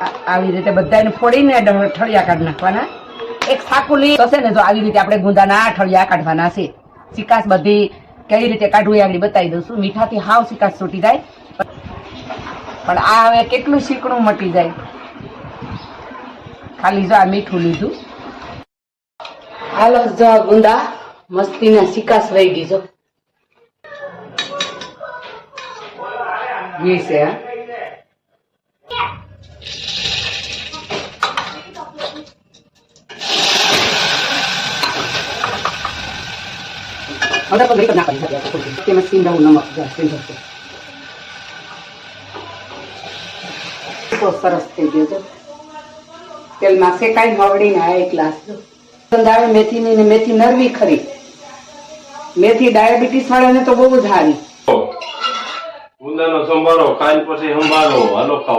આવી રીતે બધા ફોડીને ઠળિયા કાઢી નાખવાના. એક સાકું લઈ હશે ને, જો આવી રીતે આપણે ગુંદાના ઠળિયા કાઢવાના છે. સિકાસ બધી કઈ રીતે કાઢવું એ આગળ બતાવી દઉં છું. મીઠાથી હાવ સિકાસ છૂટી જાય. પણ આ હવે કેટલું શીકણું મટી જાય. ખાલી જો આ મીઠું લીધું. હાલો, જો ગુંદા મસ્તીના સિકાસ વહી ગઈ, જો. છે આ હવે તો ઘડી નાખી દીધા તેમાં રહું નમક છે તો સરસ થઈ ગયો છે તેલમાં શેકાઈ મવડીને આ એક ગ્લાસ સંધાવે મેથીની ને મેથી નરવી ખરી મેથી ડાયાબિટીસ વાળાને તો બહુ જ સારી ગુંદાનો સંભાળો કાન પછી સંભાળો હાલો